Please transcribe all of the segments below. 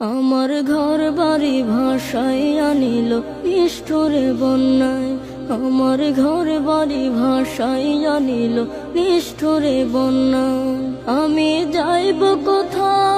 আমার ঘর বাড়ি ভাষায় আনিল নিষ্ঠুরে বন্যায়। আমার ঘর বাড়ি ভাষায় আনিল নিষ্ঠুরে বন্যায়। আমি যাইব কোথায়?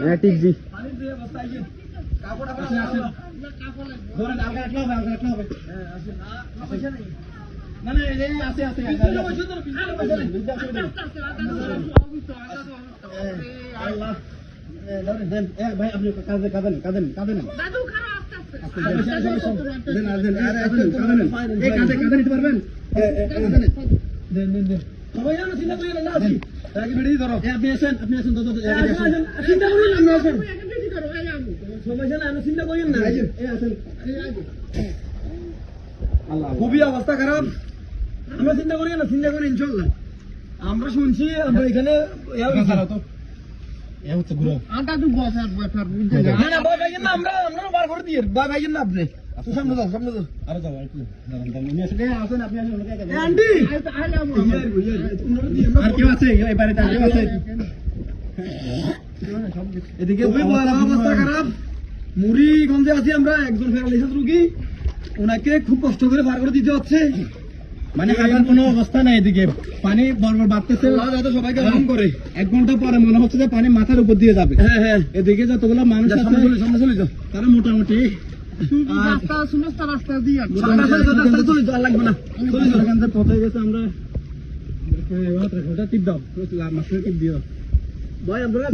হ্যাঁ ঠিক জি ভাই আপনি কাঁদেন কাঁদেন কাঁদেন কাঁদেন সবাই জানো চিন্তা করি না খুবই অবস্থা খারাপ। আমরা চিন্তা করি না চিন্তা করি ইনশাল্লাহ আমরা শুনছি আমরা এখানে আমরা আমরা বার করে দিয়ে ভয় পাইছেন না আপনি। সামনে যাও সামনে যাও আরে যাও একটু আসেন আপনি আসেন আন্টি! আর কেউ আছে? এবারে কেউ আছে? এদিকে অবস্থা খারাপ। মুড়িগঞ্জে আছি আমরা একজন প্যারালাইসিস রোগী। ওনাকে খুব কষ্ট করে পার করে দিতে হচ্ছে। মানে হাঁটার কোনো অবস্থা নাই এদিকে। পানি বরবর বাড়তেছে। সবাইকে কম করে। এক ঘণ্টা পরে মনে হচ্ছে যে পানি মাথার উপর দিয়ে যাবে। হ্যাঁ হ্যাঁ। এদিকে যতগুলো মানুষ সামনে চলে যাও। তারা মোটামুটি রাস্তা সমস্ত রাস্তা দিয়ে লাগবে না। পথে গেছে আমরা। টিপ দাও। টিপ দিও। ভাই আপনারা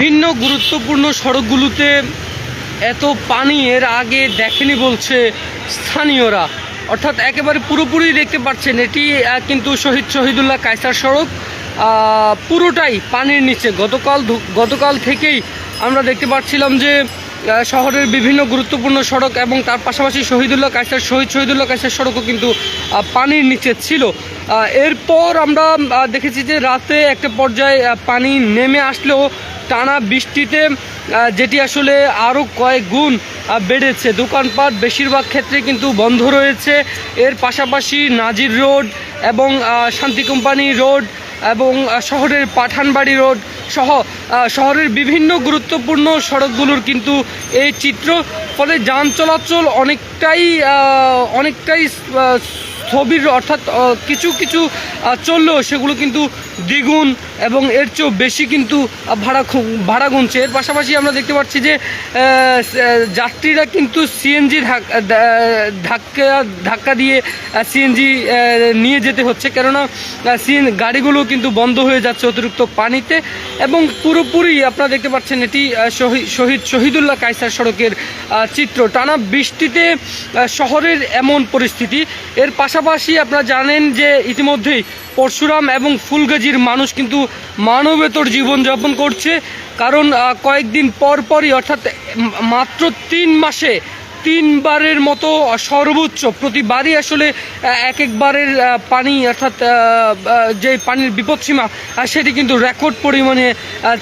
দেখুন গুরুত্বপূর্ণ সড়কগুলোতে এত পানি এর আগে দেখেনি বলছে স্থানীয়রা। অর্থাৎ একেবারে পুরোপুরি দেখতে পাচ্ছেন এটি কিন্তু শহীদ শহীদুল্লাহ কায়সার সড়ক পুরোটাই পানির নিচে। গতকাল গতকাল থেকেই আমরা দেখতে পাচ্ছিলাম যে শহরের বিভিন্ন গুরুত্বপূর্ণ সড়ক এবং তার পাশাপাশি শহীদুল্লাহ কায়সার, শহীদ শহীদুল্লাহ কায়সার সড়কও কিন্তু পানির নিচে ছিল। এরপর আমরা দেখেছি যে রাতে একটা পর্যায়ে পানি নেমে আসলেও টানা বৃষ্টিতে যেটি আসলে আরও কয়েক গুণ বেড়েছে। দোকানপাট বেশিরভাগ ক্ষেত্রে কিন্তু বন্ধ রয়েছে। এর পাশাপাশি নাজির রোড এবং শান্তি কোম্পানি রোড এবং শহরের পাঠানবাড়ি রোড সহ শহরের বিভিন্ন গুরুত্বপূর্ণ সড়কগুলোর কিন্তু এই চিত্র। ফলে যান চলাচল অনেকটাই অনেকটাই স্থবির, অর্থাৎ কিছু কিছু চললেও সেগুলো কিন্তু দ্বিগুণ এবং এর চেয়েও বেশি কিন্তু ভাড়া ভাড়া গুনছে। এর পাশাপাশি আমরা দেখতে পাচ্ছি যে যাত্রীরা কিন্তু সিএনজি ধাক্কা ধাক্কা দিয়ে সিএনজি নিয়ে যেতে হচ্ছে। কেননা সিএন গাড়িগুলো কিন্তু বন্ধ হয়ে যাচ্ছে অতিরিক্ত পানিতে এবং পুরোপুরি আপনারা দেখতে পাচ্ছেন এটি শহীদ শহীদ, শহীদুল্লাহ কায়সার সড়কের চিত্র। টানা বৃষ্টিতে শহরের এমন পরিস্থিতি। এর পাশাপাশি আপনারা জানেন যে ইতিমধ্যেই পরশুরাম এবং ফুলগাজির মানুষ কিন্তু মানবেতর জীবনযাপন করছে। কারণ কয়েকদিন পর পরই অর্থাৎ মাত্র তিন মাসে তিনবারের মতো সর্বোচ্চ, প্রতিবারই আসলে এক একবারের পানি, অর্থাৎ যে পানির বিপদসীমা সেটি কিন্তু রেকর্ড পরিমাণে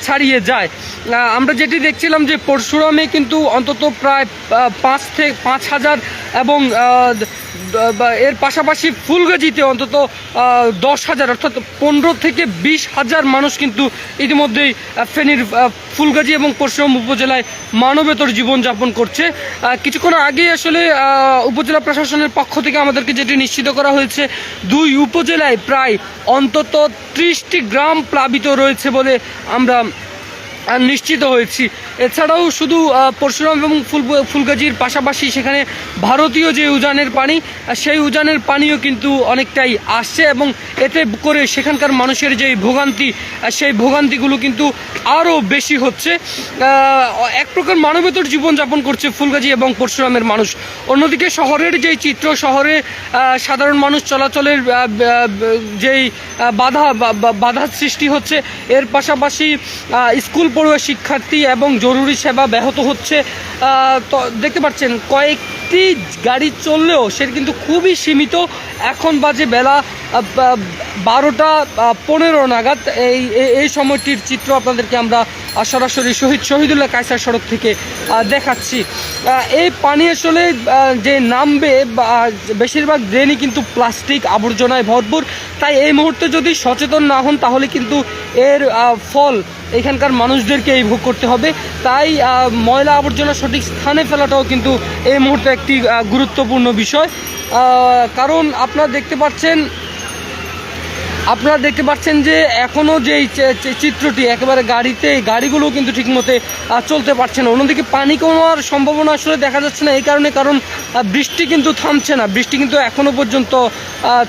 ছাড়িয়ে যায়। আমরা যেটি দেখছিলাম যে পরশুরামে কিন্তু অন্তত প্রায় পাঁচ থেকে, পাঁচ হাজার এবং এর পাশাপাশি ফুলগাজিতে অন্তত দশ হাজার, অর্থাৎ পনেরো থেকে বিশ হাজার মানুষ কিন্তু ইতিমধ্যেই ফেনীর ফুলগাজী এবং পরশুরাম উপজেলায় মানবেতর জীবনযাপন করছে। কিছুক্ষণ আগে আসলে উপজেলা প্রশাসনের পক্ষ থেকে আমাদেরকে যেটি নিশ্চিত করা হয়েছে, দুই উপজেলায় প্রায় অন্তত ত্রিশটি গ্রাম প্লাবিত রয়েছে বলে আমরা নিশ্চিত হয়েছি। এছাড়াও শুধু পরশুরাম এবং ফুল, ফুলগাজির পাশাপাশি সেখানে ভারতীয় যে উজানের পানি সেই উজানের পানিও কিন্তু অনেকটাই আসছে এবং এতে করে সেখানকার মানুষের যে ভোগান্তি সেই ভোগান্তিগুলো কিন্তু আরও বেশি হচ্ছে। এক প্রকার মানবেতর জীবনযাপন করছে ফুলগাজি এবং পরশুরামের মানুষ। অন্যদিকে শহরের যেই চিত্র, শহরে সাধারণ মানুষ চলাচলের যেই বাধা বা- বা- সৃষ্টি হচ্ছে, এর পাশাপাশি স্কুল পড়ুয়া শিক্ষার্থী এবং জরুরি সেবা ব্যাহত হচ্ছে দেখতে পাচ্ছেন কয়েকটি গাড়ি চললেও সেটা কিন্তু খুবই সীমিত। এখন বাজে বেলা বারোটা পনেরো নাগাদ। এই, এই- সময়টির চিত্র আপনাদেরকে আমরা সরাসরি শহীদ, শহীদুল্লাহ কায়সার সড়ক থেকে দেখাচ্ছি। এই পানি আসলে যে নামবে বেশিরভাগ ড্রেনই কিন্তু প্লাস্টিক, আবর্জনায় ভরপুর। তাই এই মুহূর্তে যদি সচেতন না হন, তাহলে কিন্তু এর ফল এখানকার মানুষদেরকে এই ভোগ করতে হবে। তাই ময়লা আবর্জনা সঠিক স্থানে ফেলাটাও কিন্তু এই মুহূর্তে একটি গুরুত্বপূর্ণ বিষয়। কারণ আপনারা দেখতে পাচ্ছেন, আপনারা দেখতে পাচ্ছেন যে এখনও যে চিত্রটি একেবারে গাড়িতে গাড়িগুলো কিন্তু ঠিকমতো চলতে পারছে না। অন্যদিকে পানি কমার সম্ভাবনা আসলে দেখা যাচ্ছে না, এই কারণে, কারণ বৃষ্টি কিন্তু থামছে না। বৃষ্টি কিন্তু এখনও পর্যন্ত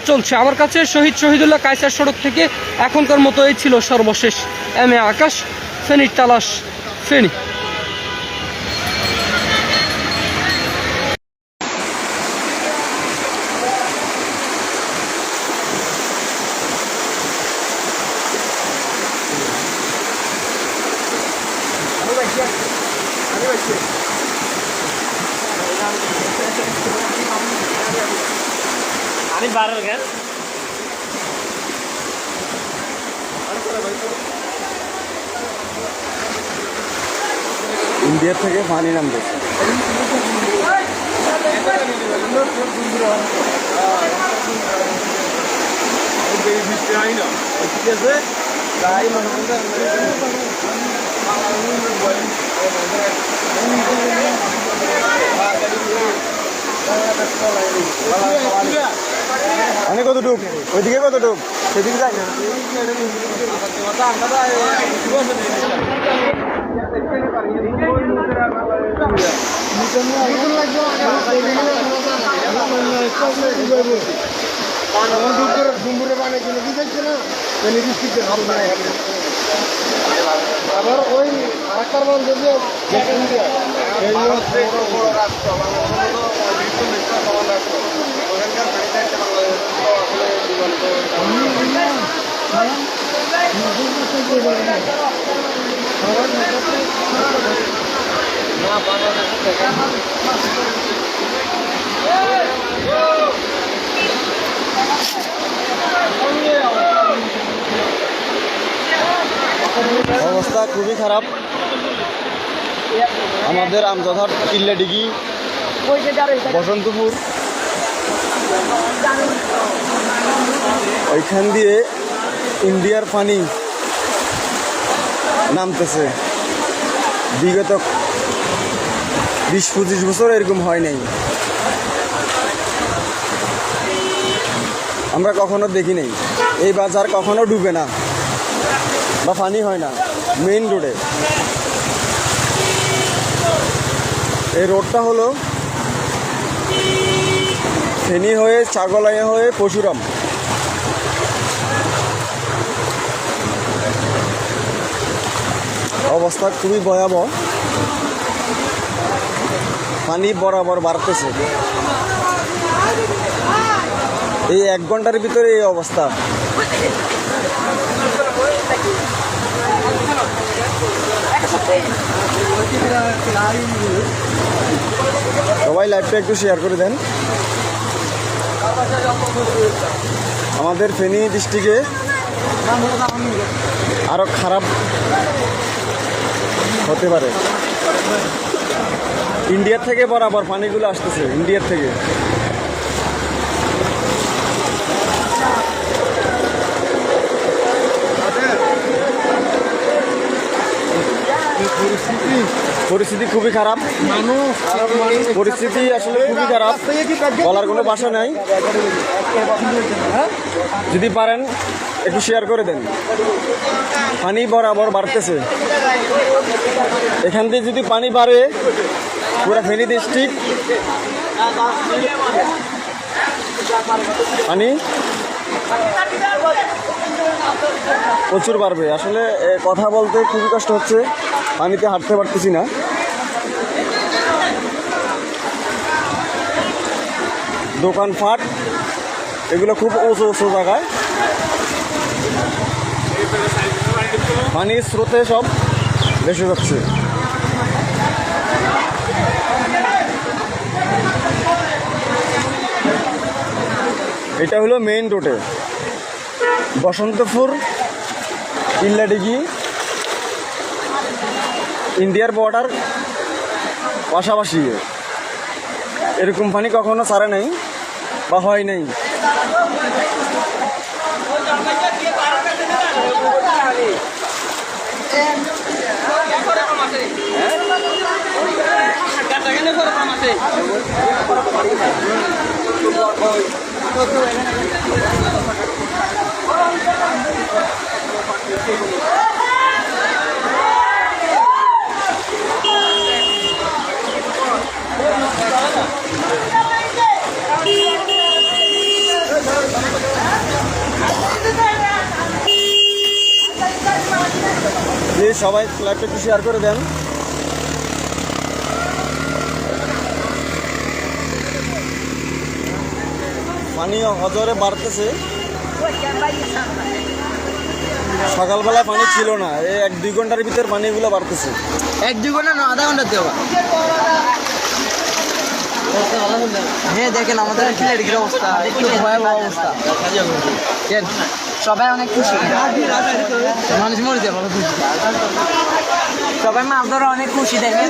চলছে। আমার কাছে শহীদ শহীদুল্লাহ কায়সার সড়ক থেকে এখনকার মতো এই ছিল সর্বশেষ এম এ আকাশ। ফেনীর তালাশ, ফেনী। ইন্ডিয়া থেকে পানি নামতেছে অনেক কত ডুব ওইদিকে কত ডুব সেদিকে যাই না। আবার ওই আরেকটার মান অবস্থা খুবই খারাপ। আমাদের আমজঘাট কিল্লাডিগি বসন্তপুর। ওইখান দিয়ে ইন্ডিয়ার পানি নামতেছে। বিগত বিশ পঁচিশ বছর এরকম হয় নাই। আমরা কখনো দেখি নাই। এই বাজার কখনো ডুবে না বা পানি হয় না মেইন রোডে এই রোডটা হলো ফেনী হয়ে, ছাগলাইয়া হয়ে, পশুরাম। অবস্থা খুবই ভয়াবহ। পানি বরাবর বাড়তেছে। এই এক ঘণ্টার ভিতরে এই অবস্থা। সবাই লাইভটা একটু শেয়ার করে দেন। আমাদের ফেনী ডিস্ট্রিক্টে আরও খারাপ হতে পারে। ইন্ডিয়ার থেকে বরাবর পানিগুলো আসতেছে ইন্ডিয়ার থেকে। পরিস্থিতি খুবই খারাপ। পরিস্থিতি আসলে খুবই খারাপ। বলার কোনো বাসা নাই। যদি পারেন, একটু শেয়ার করে দেন। পানি বরাবর বাড়তেছে। এখান থেকে যদি পানি বাড়ে পুরো ফেনী ডিস্ট্রিক্ট পানি প্রচুর বাড়বে। আসলে কথা বলতে খুবই কষ্ট হচ্ছে। পানিতে হাঁটতে পারতেছি না। দোকানপাট এগুলো খুব উঁচু উঁচু জায়গায়। পানির স্রোতে সব ভেসে যাচ্ছে। এটা হলো মেইন রোডে বসন্তপুর, ইল্লাডিগি, ইন্ডিয়ার বর্ডার পাশাপাশি। এরকম পানি কখনো ছাড়ে নাই বা হয় নাই। সবাই লাইভটা একটু শেয়ার করে দেন। পানি হজরে বাড়তেছে। সকালবেলা পানি ছিল না, এই এক দুই ঘণ্টার ভিতর পানিগুলো বাড়তেছে। এক দুই ঘণ্টা না, আধা ঘণ্টা দেওয়া হ্যাঁ দেখেন আমাদের কিলারির অবস্থা, একটু ভয়াবহ অবস্থা। কেন? সবাই অনেক খুশি। মানুষ মরে যাবে খুশি। সবাই মা, আপনারা অনেক খুশি, দেখেন।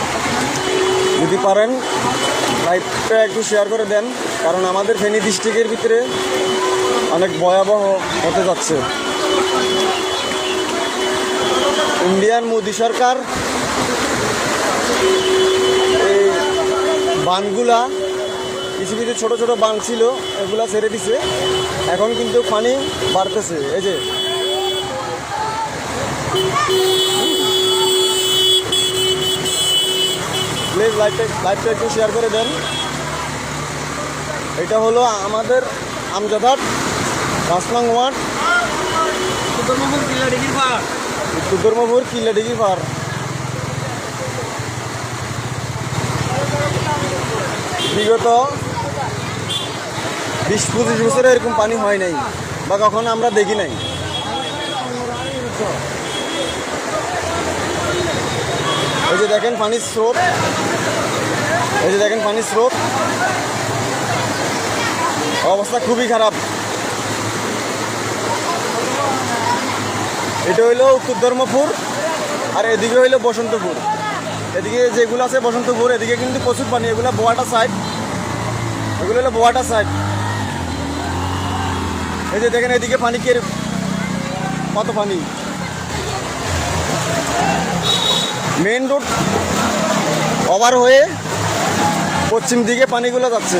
যদি পারেন, লাইভটা একটু শেয়ার করে দেন, কারণ আমাদের ফেনী ডিস্ট্রিক্টের ভিতরে অনেক ভয়াবহ হতে যাচ্ছে। ইন্ডিয়ান মোদি সরকার, এই বানগুলা, কিছু কিছু ছোট ছোট বান ছিল, এগুলা ছেড়ে দিছে। এখন কিন্তু পানি বাড়তেছে, এই যে। প্লিজ লাইভটা লাইভটা একটু শেয়ার করে দেন। এটা হলো আমাদের আমজাদার নং ওয়ার্ড। উত্তরমপুর কিল্লাডিগি পার বিগত বিশ পঁচিশ বছরে এরকম পানি হয় নাই বা কখনো আমরা দেখি নাই। ওই যে দেখেন পানির স্রোত। এই যে দেখেন পানির স্রোত। অবস্থা খুবই খারাপ। এটা হইল উত্তর ধর্মপুর, আর এদিকে হইল বসন্তপুর। এদিকে যেগুলো আছে বসন্তপুর, এদিকে কিন্তু প্রচুর পানি, এগুলো বোয়াটা সাইড এগুলো হলো বোয়াটা সাইড এই যে দেখেন এদিকে পানি কে কত পানি? মেন রোড ওভার হয়ে পশ্চিম দিকে পানিগুলো যাচ্ছে।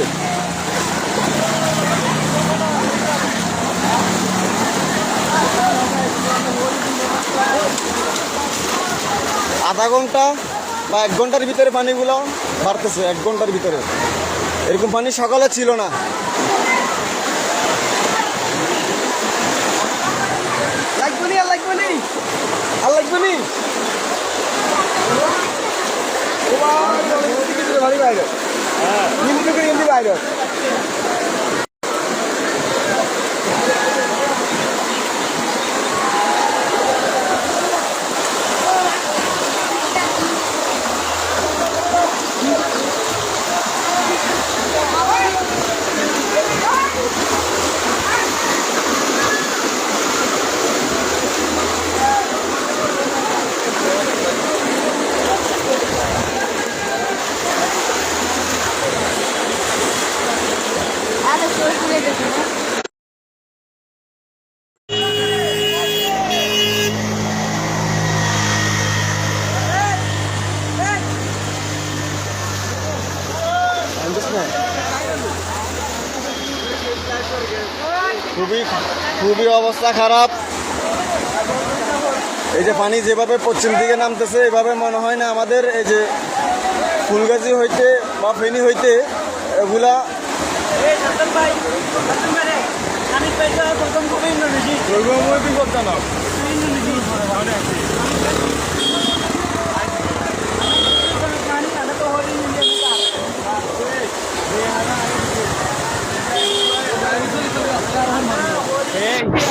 আধা ঘণ্টা বা এক ঘণ্টার ভিতরে পানিগুলো বাড়তেছে, এক ঘণ্টার ভিতরে। এরকম পানি সকালে ছিল না। আর হ্যাঁ নিম্ন করে রাস্তা খারাপ এই যে পানি যেভাবে পশ্চিম দিকে নামতেছে এভাবে মনে হয় না আমাদের এই যে ফুলগাজি হইতে বা ফেনি হইতে এগুলা Yeah.